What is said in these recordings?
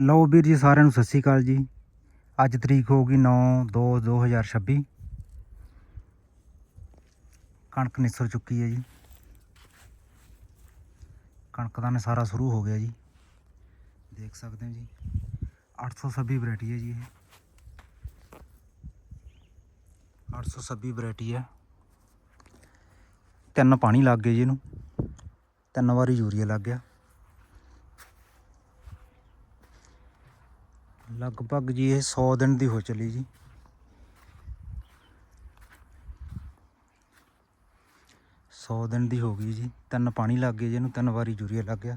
ਲਓ ਵੀਰ ਜੀ ਸਾਰਿਆਂ ਨੂੰ ਸਤਿ ਸ਼੍ਰੀ ਅਕਾਲ ਜੀ। ਅੱਜ ਤਰੀਕ ਹੋ ਗਈ 9 2 2026 ਕਣਕ ਨਿਸਰ ਚੁੱਕੀ ਹੈ ਜੀ। ਕਣਕ ਦਾ ਨਸਾਰਾ ਸ਼ੁਰੂ ਹੋ ਗਿਆ ਜੀ। ਦੇਖ ਸਕਦੇ ਹੋ ਜੀ। 826 ਵੈਰਾਈਟੀ ਹੈ ਜੀ ਇਹ। 826 ਵੈਰਾਈਟੀ ਹੈ। ਤਿੰਨ ਪਾਣੀ ਲੱਗ ਗਏ ਜੀ ਇਹਨੂੰ। ਤਿੰਨ ਵਾਰੀ ਯੂਰੀਆ ਲੱਗ ਗਿਆ। ਲਗਭਗ ਜੀ ਇਹ 100 ਦਿਨ ਦੀ ਹੋ ਚੱਲੀ ਜੀ। ਸੌ ਦਿਨ ਦੀ ਹੋ ਗਈ ਜੀ। ਤਿੰਨ ਪਾਣੀ ਲੱਗ ਗਏ ਜਿਹਨੂੰ ਤਿੰਨ ਵਾਰੀ ਯੂਰੀਆ ਲੱਗ ਗਿਆ।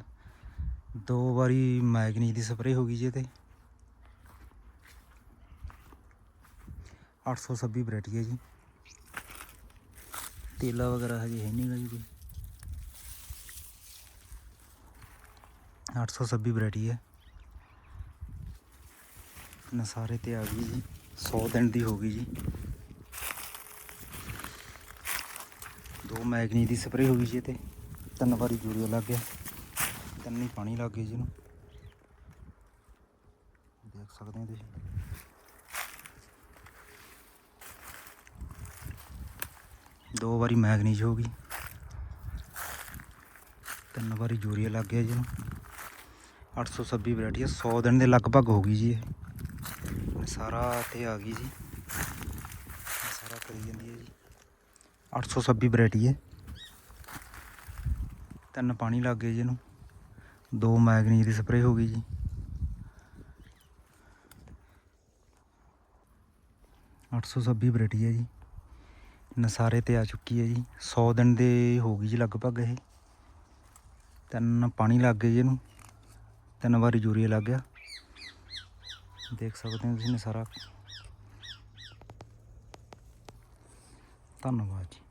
ਦੋ ਵਾਰੀ ਮੈਗਨੀ ਦੀ ਸਪਰੇਅ ਹੋ ਗਈ ਜੀ ਤੇ 826 ਵੈਰਾਈਟੀ ਹੈ ਜੀ। ਤੇਲਾ ਵਗੈਰਾ ਹਜੇ ਹੈ ਨਹੀਂਗਾ ਜੀ ਕੋਈ। 826 ਵੈਰਾਈਟੀ ਹੈ। ਨਸਾਰੇ ਤੇ ਆ ਗਈ ਜੀ। 100 ਦਿਨ ਦੀ ਹੋ ਗਈ ਜੀ। ਦੋ ਮੈਗਨੀ ਦੀ ਸਪਰੇਅ ਹੋ ਗਈ ਜੀ ਤੇ ਤਿੰਨ ਵਾਰੀ ਯੂਰੀਆ ਲੱਗ ਗਿਆ। ਤਿੰਨ ਹੀ ਪਾਣੀ ਲੱਗ ਗਿਆ ਜੀ ਇਹਨੂੰ। ਦੇਖ ਸਕਦੇ ਹੋ ਤੁਸੀਂ। ਦੋ ਵਾਰੀ ਮੈਗਨੀਜ ਹੋ ਗਈ। ਤਿੰਨ ਵਾਰੀ ਯੂਰੀਆ ਲੱਗ ਗਿਆ ਜੀ ਇਹਨੂੰ। 826 ਵੈਰਾਈਟੀ ਹੈ 100 ਦਿਨ ਦੇ ਲਗਭਗ ਹੋ ਗਈ ਜੀ ਇਹ। ਸਾਰਾ ਤੇ ਆ ਗਈ ਜੀ। ਇਹ ਸਾਰਾ ਕਰੀ ਜਾਂਦੀ ਹੈ ਜੀ। 826 ਵੈਰਾਈਟੀ ਹੈ। ਤਿੰਨ ਪਾਣੀ ਲੱਗ ਗਏ ਜੀ ਇਹਨੂੰ। ਦੋ ਮੈਗਨੀਜ ਦੀ ਸਪਰੇਅ ਹੋ ਗਈ ਜੀ। ਅੱਠ ਸੌ ਛੱਬੀ ਵੈਰਾਈਟੀ ਹੈ ਜੀ। ਨਸਾਰੇ ਤੇ ਆ ਚੁੱਕੀ ਹੈ ਜੀ। 100 ਦਿਨ ਦੇ ਹੋ ਗਈ ਜੀ ਲਗਭਗ ਇਹ। ਤਿੰਨ ਪਾਣੀ ਲੱਗ ਗਏ ਜੀ ਇਹਨੂੰ। ਤਿੰਨ ਵਾਰੀ ਯੂਰੀਆ ਲੱਗ ਗਿਆ। ਦੇਖ ਸਕਦੇ ਹੋ ਤੁਸੀਂ ਸਾਰਾ ਧੰਨਵਾਦ ਜੀ।